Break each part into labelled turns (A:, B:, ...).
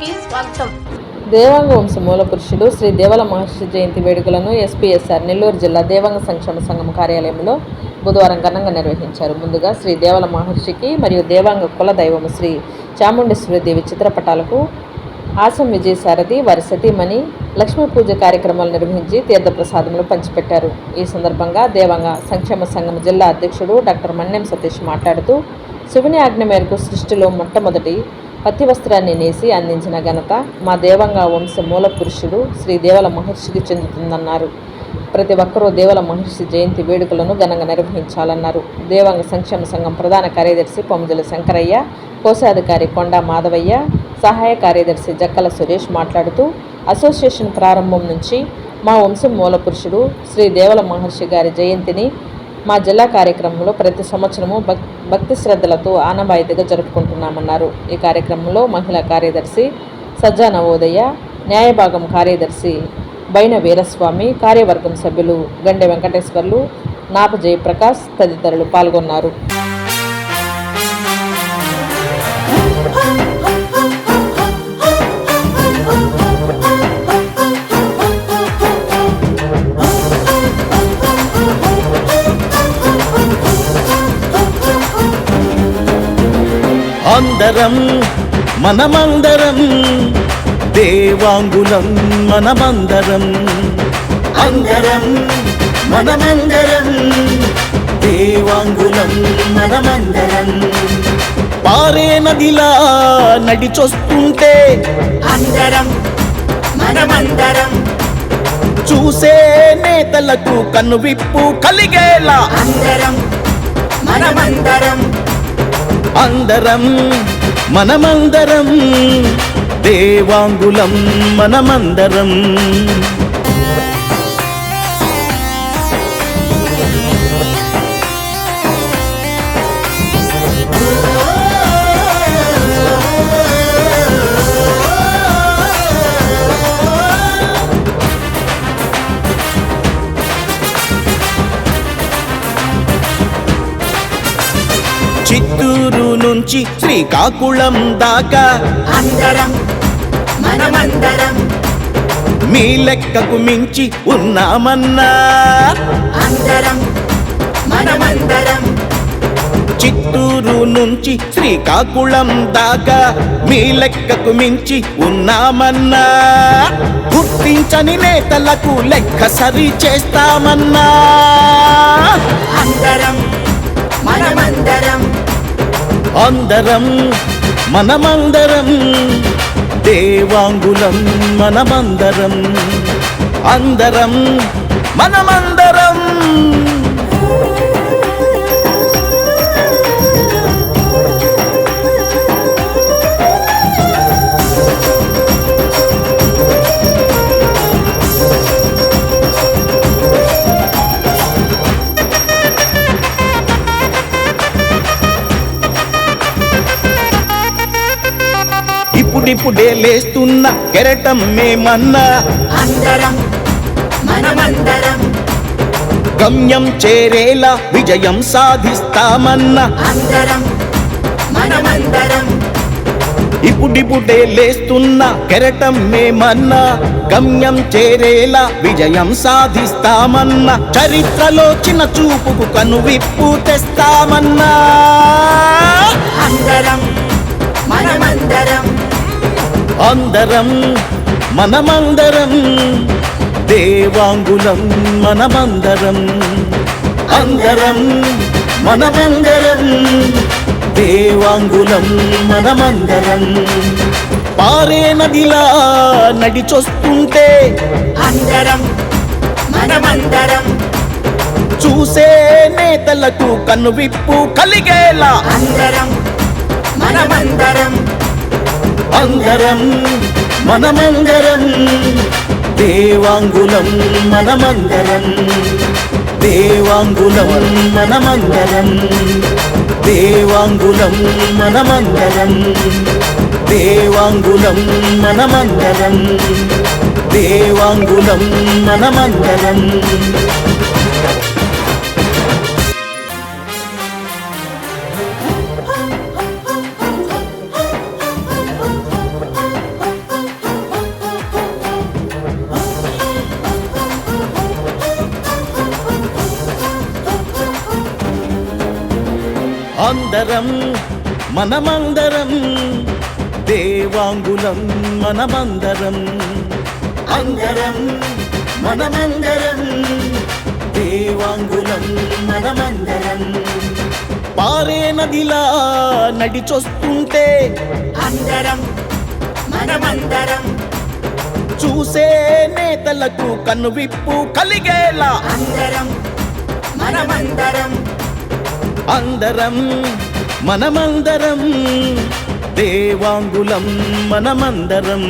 A: కి స్వాగతం.
B: దేవాంగ వంశ మూల పురుషుడు శ్రీ దేవల మహర్షి జయంతి వేడుకలను ఎస్పీఎస్ఆర్ నెల్లూరు జిల్లా దేవాంగ సంక్షేమ సంఘం కార్యాలయంలో బుధవారం ఘనంగా నిర్వహించారు. ముందుగా శ్రీ దేవల మహర్షికి మరియు దేవాంగ కుల దైవం శ్రీ చాముండేశ్వరి దేవి చిత్రపటాలకు ఆసం విజయసారథి వారి సతీమణి లక్ష్మీ పూజ కార్యక్రమాలు నిర్వహించి తీర్థప్రసాదములు పంచిపెట్టారు. ఈ సందర్భంగా దేవాంగ సంక్షేమ సంఘం జిల్లా అధ్యక్షుడు డాక్టర్ మన్నెం సతీష్ మాట్లాడుతూ శివుని ఆజ్ఞ మేరకు సృష్టిలో మొట్టమొదటి పత్తి వస్త్రాన్ని నేసి అందించిన ఘనత మా దేవంగా వంశ మూల పురుషుడు శ్రీ దేవల మహర్షికి చెందుతుందన్నారు. ప్రతి ఒక్కరూ దేవల మహర్షి జయంతి వేడుకలను ఘనంగా నిర్వహించాలన్నారు. దేవాంగ సంక్షేమ సంఘం ప్రధాన కార్యదర్శి పొమ్మజల శంకరయ్య కోశాధికారి కొండా మాధవయ్య సహాయ కార్యదర్శి జక్కల సురేష్ మాట్లాడుతూ అసోసియేషన్ ప్రారంభం నుంచి మా వంశం మూల పురుషుడు శ్రీ దేవల మహర్షి గారి జయంతిని మా జిల్లా కార్యక్రమంలో ప్రతి సంవత్సరము భక్ భక్తి శ్రద్ధలతో ఆనవాయితీగా జరుపుకుంటున్నామన్నారు. ఈ కార్యక్రమంలో మహిళా కార్యదర్శి సజ్జా నవోదయ న్యాయభాగం కార్యదర్శి బైన వీరస్వామి కార్యవర్గం సభ్యులు గండె వెంకటేశ్వర్లు నాప జయప్రకాష్ తదితరులు పాల్గొన్నారు.
C: అందరం మనమందరం దేవాంగులం మనమందరం. అందరం మనమందరం దేవాంగులం మనమందరం. పారే నదిలా నడిచొస్తుంటే
D: అందరం మనమందరం.
C: చూసే నేతలకు కన్నువిప్పు కలిగేలా
D: అందరం మనమందరం.
C: అందరం మనమందరం దేవాంగులం మనమందరం. చిత్తూరు నుంచి శ్రీకాకుళం దాకా.
D: అందరం మనమందరం
C: మీ లెక్కకు మించి ఉన్నామన్నా.
D: అందరం మనమందరం
C: చిత్తూరు నుంచి శ్రీకాకుళం దాకా మీ లెక్కకు మించి ఉన్నామన్నా. గుర్తించని నేతలకు లెక్క సరి చేస్తామన్నా.
D: అందరం మనమందరం
C: అందరం మనమందరం దేవాంగులం మనమందరం. అందరం మనమందరం. ఇప్పుడిప్పుడే లేస్తున్న కెరటం మేమన్నా.
D: అందరం మనమందరం
C: గమ్యం చేరేలా విజయం సాధిస్తామన్నా.
D: అందరం మనమందరం
C: ఇప్పుడిప్పుడే లేస్తున్న కెరటం మేమన్నా. గమ్యం చేరేలా విజయం సాధిస్తామన్నా. చరిత్రలో చిన్న చూపుకు కనువిప్పు తెస్తామన్నా.
D: అందరం మనమందరం
C: అందరం మనమందరం దేవాంగులం మనమందరం. అందరం మనమందరం దేవాంగులం మనమందరం. పారే నదిలా నడిచొస్తుంటే
D: అందరం మనమందరం.
C: చూసే నేతలకు కన్నువిప్పు కలిగేలా
D: అందరం మనమందరం.
C: అందరం మనమందరం దేవాంగులం మనమందరం దేవాంగులం మనమందరం దేవాంగులం మనమందరం దేవాంగులం మనమందరం దేవాంగులం మనమందరం అందరం మనమందరం దేవాంగులం మనమందరం. అందరం మనమందరం దేవాంగులం మనమందరం. పారే నదిలా నడిచొస్తుంటే
D: అందరం మనమందరం.
C: చూసే నేతలకు కన్నువిప్పు కలిగేలా
D: అందరం మనమందరం.
C: అందరం మనమందరం దేవాంగులం మనమందరం.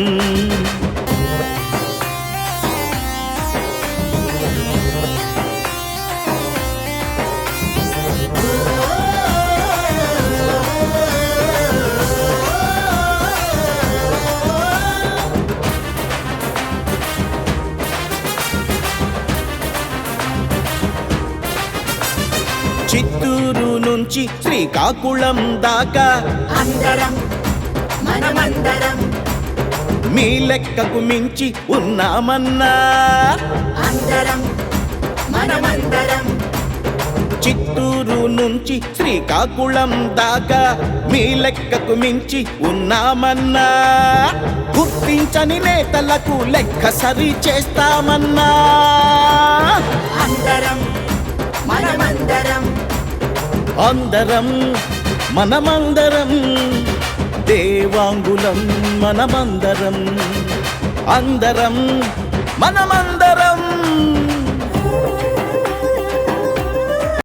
C: నుంచి శ్రీకాకుళం దాకా.
D: అందరం మనమందరం
C: మీ లెక్కకు మించి ఉన్నామన్నా.
D: అందరం మనమందరం
C: చిత్తూరు నుంచి శ్రీకాకుళం దాకా మీ లెక్కకు మించి ఉన్నామన్నా. గుర్తించని నేతలకు లెక్క సరి చేస్తామన్నా.
D: అందరం మనమందరం
C: అందరం మనమందరం దేవాంగులం మనమందరం. అందరం మనమందరం.